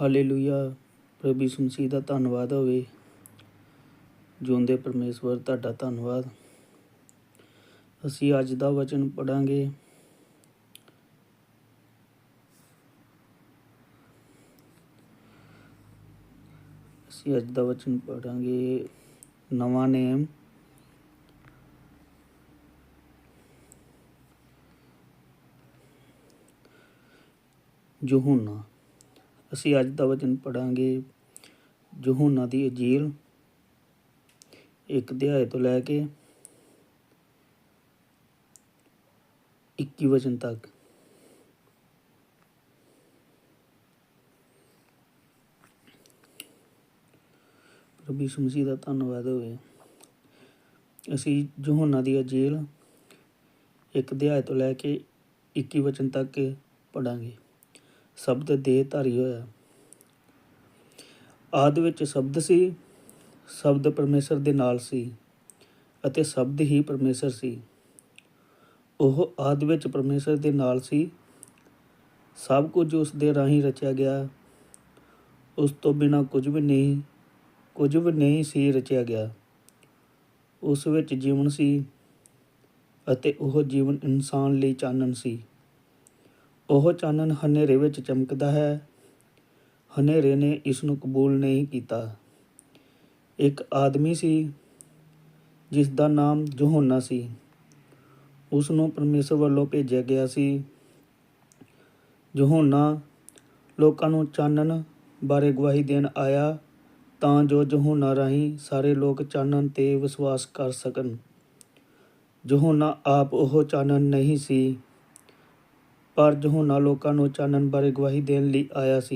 Hallelujah. ਪ੍ਰਭੂ ਯਿਸੂ ਮਸੀਹ ਦਾ ਧੰਨਵਾਦ ਹੋਵੇ। ਜਿਉਂਦੇ ਪਰਮੇਸ਼ਵਰ, ਤੁਹਾਡਾ ਧੰਨਵਾਦ। ਅਸੀਂ ਅੱਜ ਦਾ ਵਚਨ ਪੜਾਂਗੇ ਅਸੀਂ ਅੱਜ ਦਾ ਵਚਨ ਪੜਾਂਗੇ ਨਵਾਂ ਨੇਮ। ਯਹੋਨਾ। ਅਸੀਂ ਅੱਜ ਦਾ ਵਚਨ ਪੜਾਂਗੇ ਯਹੋਨਾ ਦੀ ਅਜੀਲ, ਇੱਕ ਅਧਿਆਇ ਤੋਂ ਲੈ ਕੇ 21 ਵਚਨ ਤੱਕ। ਪ੍ਰਭੂ ਯਿਸੂ ਮਸੀਹ ਦਾ ਧੰਨਵਾਦ ਹੋਵੇ। ਅਸੀਂ ਯਹੋਨਾ ਦੀ ਅਜੀਲ, ਇੱਕ ਅਧਿਆਇ ਤੋਂ ਲੈ ਕੇ 21 ਵਚਨ ਤੱਕ ਪੜਾਂਗੇ ਸ਼ਬਦ ਦੇ ਧਾਰੀ ਹੋਇਆ। ਆਦ ਵਿੱਚ ਸ਼ਬਦ ਸੀ, ਸ਼ਬਦ ਪਰਮੇਸ਼ਰ ਦੇ ਨਾਲ ਸੀ ਅਤੇ ਸ਼ਬਦ ਹੀ ਪਰਮੇਸ਼ਰ ਸੀ। ਉਹ ਆਦ ਵਿੱਚ ਪਰਮੇਸ਼ਰ ਦੇ ਨਾਲ ਸੀ। ਸਭ ਕੁਝ ਉਸ ਦੇ ਰਾਹੀਂ ਰਚਿਆ ਗਿਆ। ਉਸ ਤੋਂ ਬਿਨਾ ਕੁਝ ਵੀ ਨਹੀਂ, ਕੁਝ ਵੀ ਨਹੀਂ ਸੀ ਰਚਿਆ ਗਿਆ। ਉਸ ਵਿੱਚ ਜੀਵਨ ਸੀ ਅਤੇ ਉਹ ਜੀਵਨ ਇਨਸਾਨ ਲਈ ਚਾਨਣ ਸੀ। ਉਹ ਚਾਨਣ ਹਨੇਰੇ ਵਿੱਚ ਚਮਕਦਾ ਹੈ। ਹਨੇਰੇ ਨੇ ਇਸ ਨੂੰ ਕਬੂਲ ਨਹੀਂ ਕੀਤਾ। ਇੱਕ ਆਦਮੀ ਸੀ ਜਿਸ ਦਾ ਨਾਮ ਯਹੋਨਾ ਸੀ। ਉਸ ਨੂੰ ਪਰਮੇਸ਼ਰ ਵੱਲੋਂ ਭੇਜਿਆ ਗਿਆ ਸੀ। ਯਹੋਨਾ, ਲੋਕਾਂ ਨੂੰ ਚਾਨਣ ਬਾਰੇ ਗਵਾਹੀ ਦੇਣ ਆਇਆ ਤਾਂ ਜੋ ਯਹੋਨਾ ਰਾਹੀਂ ਸਾਰੇ ਲੋਕ ਚਾਨਣ ਤੇ ਵਿਸ਼ਵਾਸ ਕਰ ਸਕਣ। ਯਹੋਨਾ ਆਪ ਉਹ ਚਾਨਣ ਨਹੀਂ ਸੀ। ਪਰ ਯਹੋਨਾ ਲੋਕਾਂ ਨੂੰ ਚਾਨਣ ਬਾਰੇ ਗਵਾਹੀ ਦੇਣ ਲਈ ਆਇਆ ਸੀ।